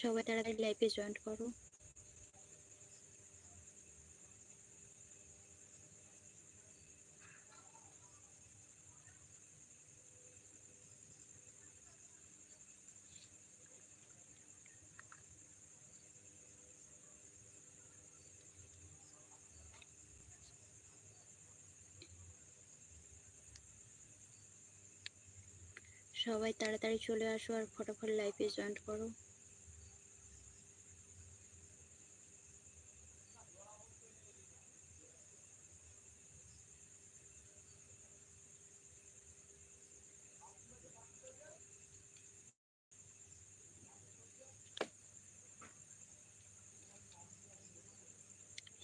সবাই তাড়াতাড়ি লাইভে জয়েন করো। সবাই তাড়াতাড়ি চলে আসো আর ফটাফট লাইফে জয়েন করো।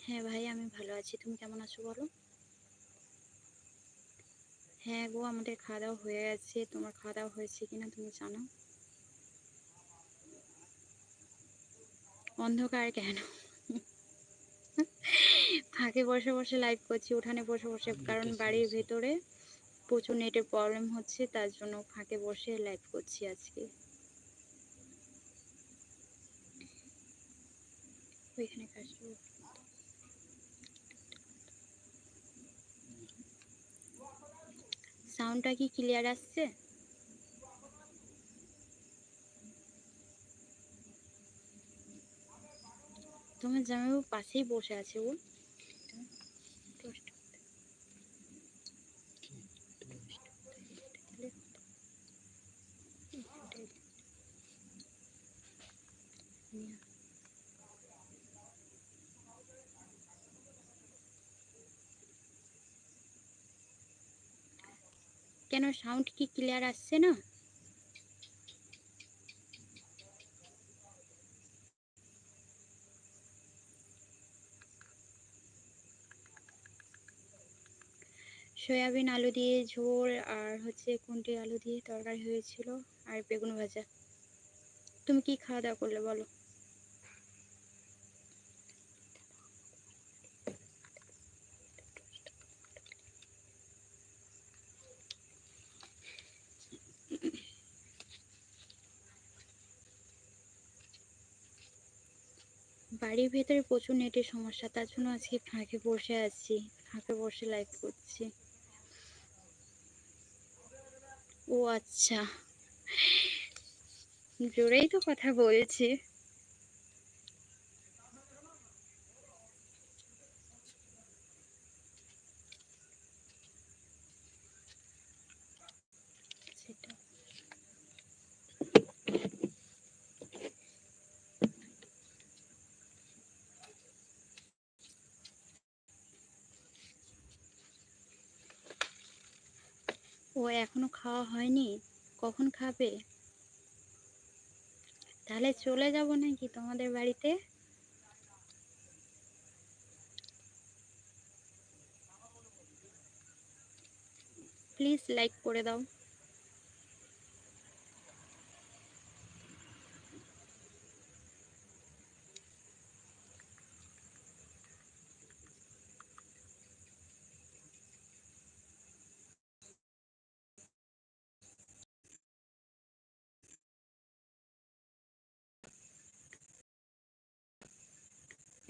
হ্যাঁ ভাই আমি ভালো আছি। তুমি কেমন আছো বলো? হ্যাঁ গো আমাদের খাওয়া দাওয়া হয়ে গেছে। তোমার খাওয়া দাওয়া হয়েছে কিনা তুমি জানো? অন্ধকার কেন? ফাঁকে বসে বসে লাইভ করছি উঠানে বসে বসে। কারণ বাড়ির ভেতরে প্রচুর নেটের প্রবলেম হচ্ছে তার জন্য ফাঁকে বসে লাইভ করছি আজকে। ওইখানে কাজ সাউন্ডটা কি ক্লিয়ার আসছে? তোমার জামাইবাবু পাশেই বসে আছে ও কেন সাউন্ড কি ক্লিয়ার আসছে না? সয়াবিন আলু দিয়ে ঝোল আর হচ্ছে কুন্টি আলু দিয়ে তরকারি হয়েছিল আর বেগুন ভাজা। তুমি কি খাওয়া দাওয়া করলে বলো? বাড়ির ভেতরে প্রচুর নেটের সমস্যা, তার জন্য আজকে ফাঁকে বসে আছি, ফাঁকে বসে লাইভ করছি। ও আচ্ছা জোরেই তো কথা বলছি সেটা ও এখনও খাওয়া হয়নি, কখন খাবে? তাহলে চলে যাব নাকি তোমাদের বাড়িতে? প্লিজ লাইক করে দাও।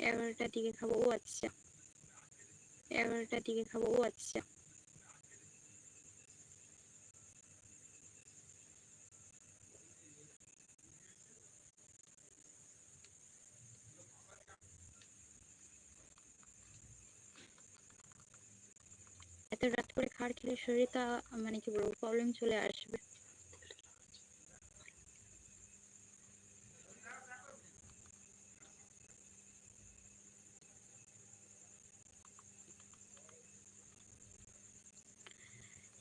এগারোটার দিকে খাব, ও আচ্ছা। এগারোটার দিকে খাব, ও আচ্ছা। এত রাত করে খাওয়ার খেলে শরীরে তা মানে কি বলব প্রবলেম চলে আসবে।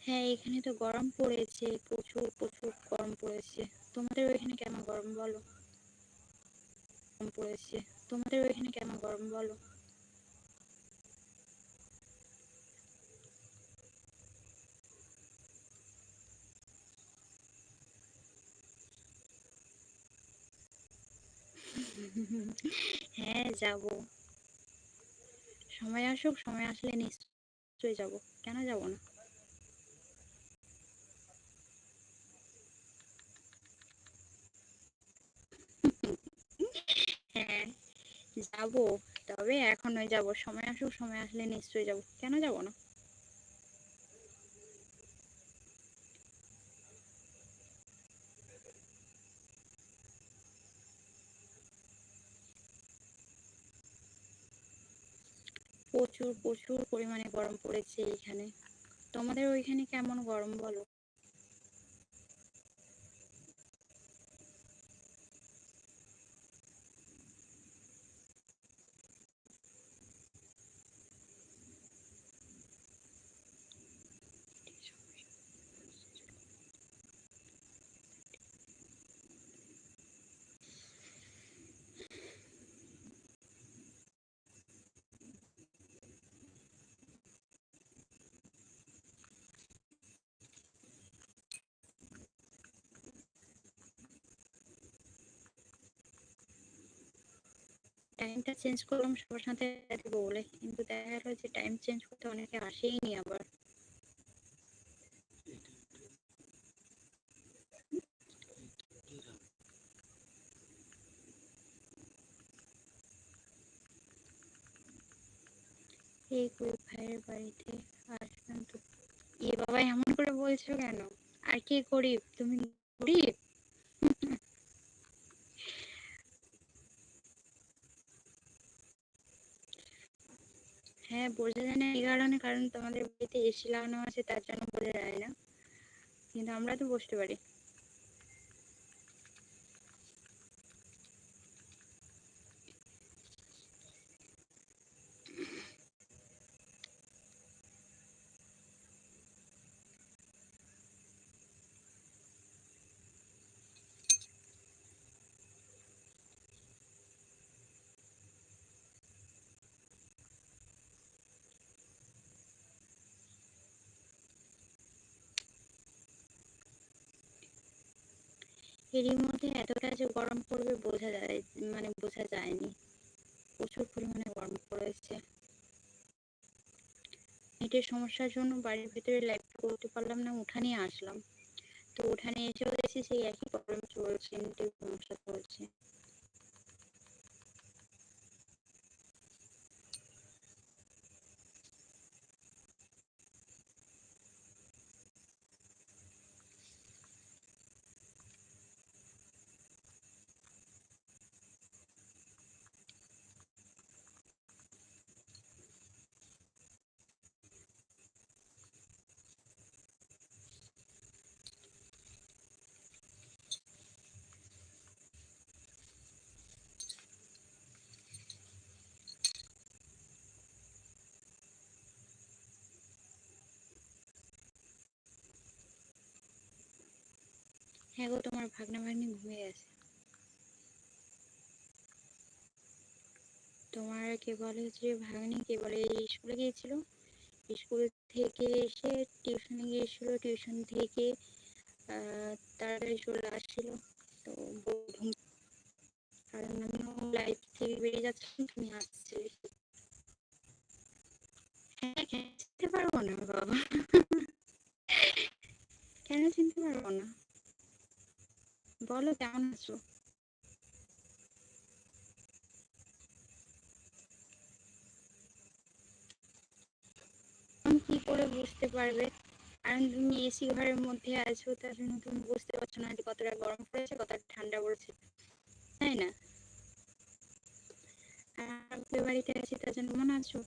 হ্যাঁ এখানে তো গরম পড়েছে, প্রচুর প্রচুর গরম পড়েছে। তোমাদের ওইখানে কেমন গরম বলো? গরম পড়েছে। তোমাদের ওইখানে কেমন গরম বলো? হ্যাঁ যাব। সময় আসুক, সময় আসলে নিশ্চয়ই যাব। কেন যাব না? যাব, তবে এখনই যাব। সময় আসুক, সময় আসলে নিশ্চয়ই যাব। কেন যাব না? প্রচুর প্রচুর পরিমাণে গরম পড়েছে এইখানে। তোমাদের ওইখানে কেমন গরম বলো? টাইমটা চেঞ্জ করলাম, সবার সাথে দেবো বলে। কিন্তু দেখা গেল যে টাইম চেঞ্জ করতে অনেকে আসেই নি আবার। এই কুইক ভাইয়ের বাড়িতে আসবেন তো। এ বাবা এমন করে বলছো কেন? আর কে গরিব, তুমি হ্যাঁ বোঝা যায় না এই কারণে, কারণ তোমাদের বাড়িতে এসি লাগানো আছে, তার জন্য বোঝা যায় না। কিন্তু আমরা তো বসতে পারি। এরই মধ্যে এতটা যে গরম পড়বে বোঝা যায় মানে বোঝা যায়নি। প্রচুর পরিমাণে গরম পড়েছে। নেটের সমস্যার জন্য বাড়ির ভেতরে লাইভ করতে পারলাম না উঠানে আসলাম। তো উঠানে এসেও দেখছি সেই একই প্রবলেম চলছে নেটের সমস্যা চলছে। হ্যাঁ গো, তোমার ভাগনা ভাগ্নি ঘুমিয়ে গেছে। তোমার কে বলে হচ্ছে ভাগ্নি কে বলে স্কুলে গিয়েছিল? স্কুল থেকে এসে টিউশনে গিয়েছিল, টিউশন থেকে তাড়াতাড়ি চলে আসছিল। তো কারণ আমিও লাইফ থেকে বেরিয়ে যাচ্ছিলাম তুমি আসছিলে। হ্যাঁ চিনতে পারব না, বাবা। কেন চিনতে পারব না? বলো, কেমন আছো? কি করে বুঝতে পারবে? কারণ তুমি এসি ঘরের মধ্যে আছো তার জন্য তুমি বুঝতে পারছ না যে কতটা গরম পড়েছে, কতটা ঠান্ডা পড়েছে, তাই না? বাড়িতে আছি তার জন্য মনে আছো?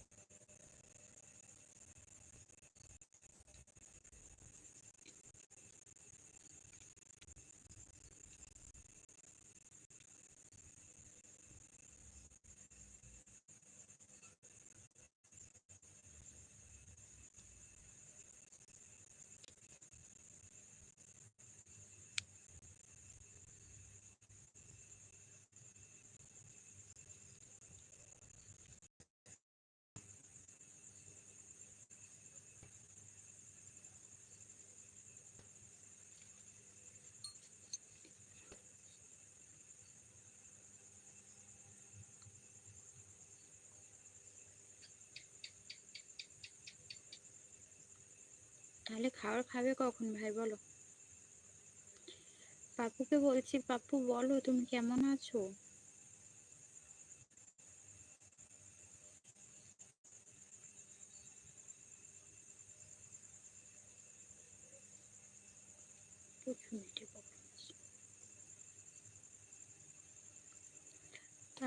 তাহলে খাবার খাবে কখন ভাই, বলো? পাপুকে বলছি, পাপু বলো, তুমি কেমন আছো?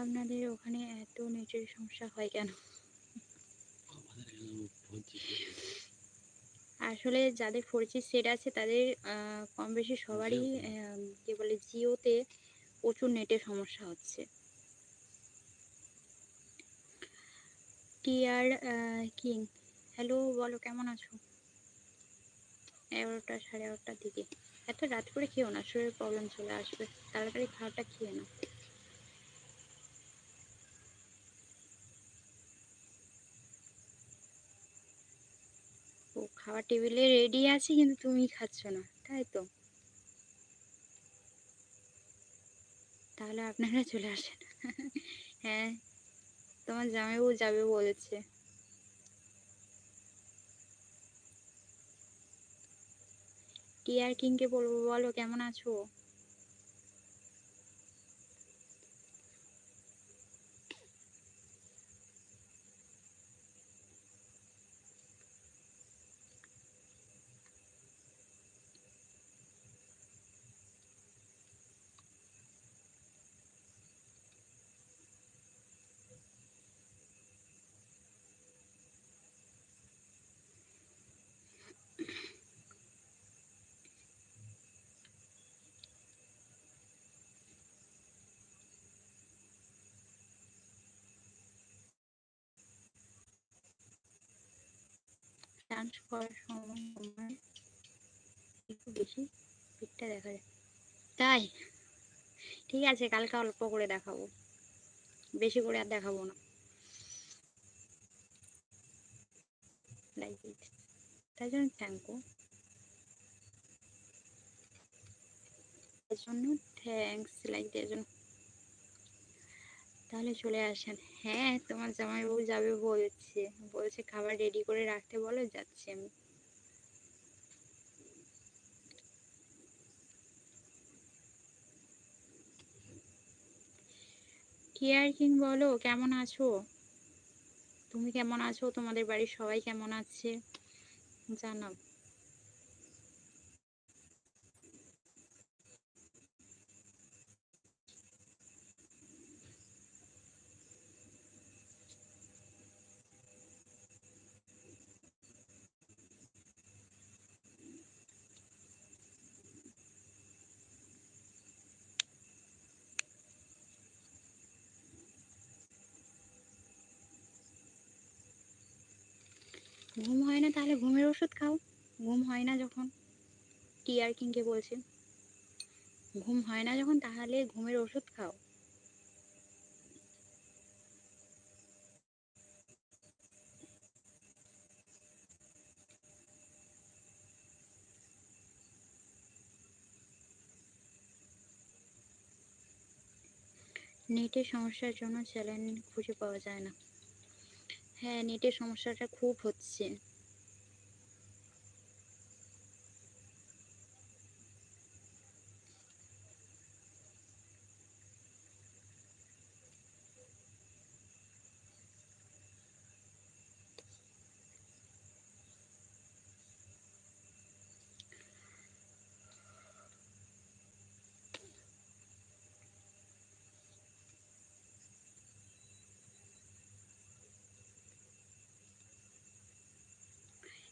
আপনাদের ওখানে এত নেটের সমস্যা হয় কেন? আসলে যাদের ফোর জি সেট আছে তাদের কম বেশি সবারই কি বলে জিওতে প্রচুর নেটের সমস্যা হচ্ছে। টিআর কিং হ্যালো বলো কেমন আছো? এগারোটা সাড়ে এগারোটার দিকে। এত রাত করে খেও না শরীরের প্রবলেম চলে আসবে। তাড়াতাড়ি খাওয়াটা খেয়ে নাও ও খাওয়ার টেবিলে রেডি আছে, কিন্তু তুমি খাচ্ছ না, তাই তো? তাহলে আপনারা চলে আসেন। হ্যাঁ তোমার জামাইবাবু যাবে বলেছে। টিয়ার কিংকে বলব বলো, কেমন আছো? ডান্স করার সময় একটু বেশি পিঠটা দেখা যায়। তাই, ঠিক আছে, কালকে অল্প করে দেখাবো। বেশি করে আর দেখাবো না। তাই জন্য থ্যাংক ইউ তার জন্য থ্যাংকস লাইক দেওয়ার জন্য তাহলে চলে আসেন। হ্যাঁ তোমার জামাই জামাইবাবু যাবে বলছে। বলছে খাবার রেডি করে রাখতে বলো, যাচ্ছি আমি। কেয়ার কিং বলো, কেমন আছো? তুমি কেমন আছো? তোমাদের বাড়ির সবাই কেমন আছে? জানাও। ঘুম হয় না, তাহলে ঘুমের ওষুধ খাও। ঘুম হয় না যখন, টিয়ার কিংকে বলছে। ঘুম হয় না যখন, তাহলে ঘুমের ওষুধ খাও। নেটের সমস্যার জন্য চ্যানেল খুঁজে পাওয়া যায় না। হ্যাঁ নেটের সমস্যাটা খুব হচ্ছে।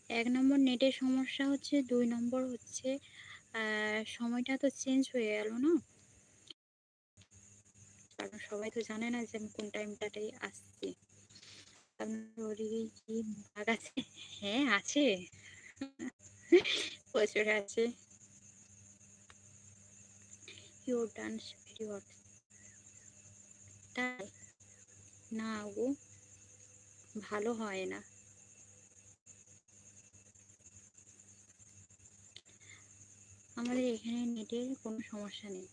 এক নম্বর নেটের সমস্যা হচ্ছে, দুই নম্বর হচ্ছে সময়টা তো চেঞ্জ হয়ে গেল না? কারণ সবাই তো জানে না যে আমি কোন টাইমটাতেই আসছি। কি ভাগ আছে? হ্যাঁ আছে। প্রচুর আছে। ডান্স তাই? না গো, ভালো হয় না। আমাদের এখানে নেটের কোনো সমস্যা নেই।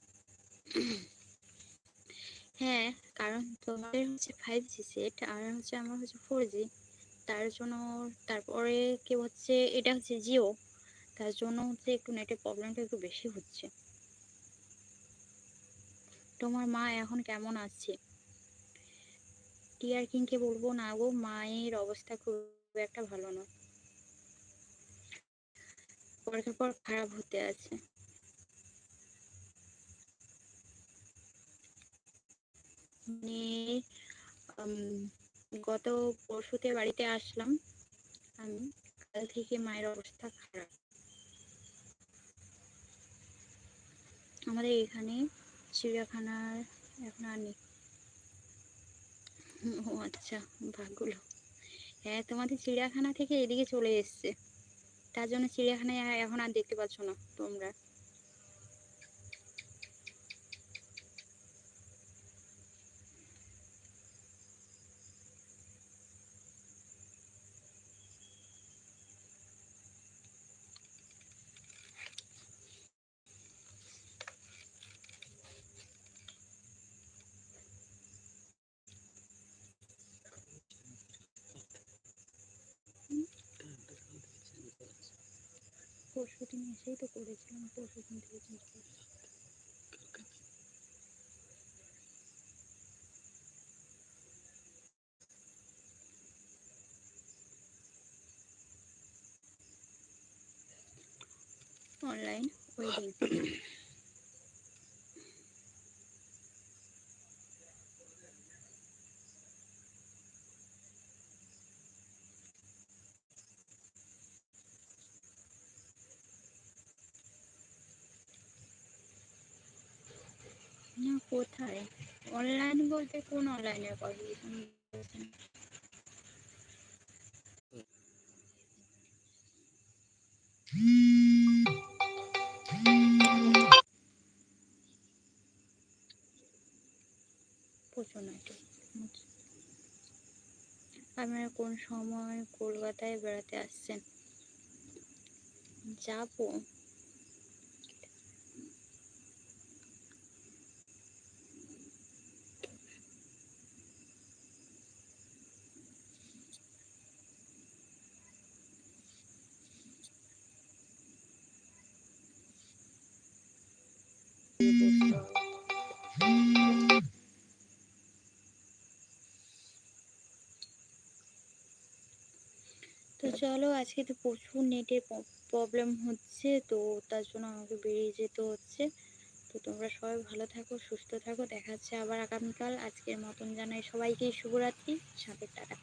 হ্যাঁ কারণ তোমাদের হচ্ছে ফাইভ জি সেট আর হচ্ছে আমার হচ্ছে ফোর জি তার জন্য তারপরে কি হচ্ছে, এটা হচ্ছে জিও তার জন্য হচ্ছে একটু নেটের প্রবলেমটা একটু বেশি হচ্ছে। তোমার মা এখন কেমন আছে? টিয়ার কিংকে বলব না গো, মায়ের অবস্থা খুব একটা ভালো নয় পরের পর খারাপ হতে আছে। গত পরশুতে বাড়িতে আসলাম। আমি, কাল থেকে মায়ের অবস্থা খারাপ। আমাদের এখানে চিড়িয়াখানার এখন আর নেই। ও আচ্ছা ভাগগুলো হ্যাঁ তোমাদের চিড়িয়াখানা থেকে এদিকে চলে এসছে। তার জন্য চিড়িয়াখানায় এখন আর দেখতে পাচ্ছ না তোমরা। পরশু দিন এসেই তো করেছিলাম পরশু দিন থেকে চেঞ্জ করে অনলাইন ওয়েডিং না, কোথায়? অনলাইন বলতে কোন অনলাইনের কথা প্রচুর আপনারা কোন সময় কলকাতায় বেড়াতে আসছেন? যাব। চলো আজকে তো প্রচুর নেটের প্রবলেম হচ্ছে, তো তার জন্য আমাকে বেরিয়ে যেতে হচ্ছে। তো তোমরা সবাই ভালো থাকো, সুস্থ থাকো, দেখা হচ্ছে আবার আগামীকাল। আজকের মতন জানাই সবাইকে, শুভরাত্রি, সাথে টাটা।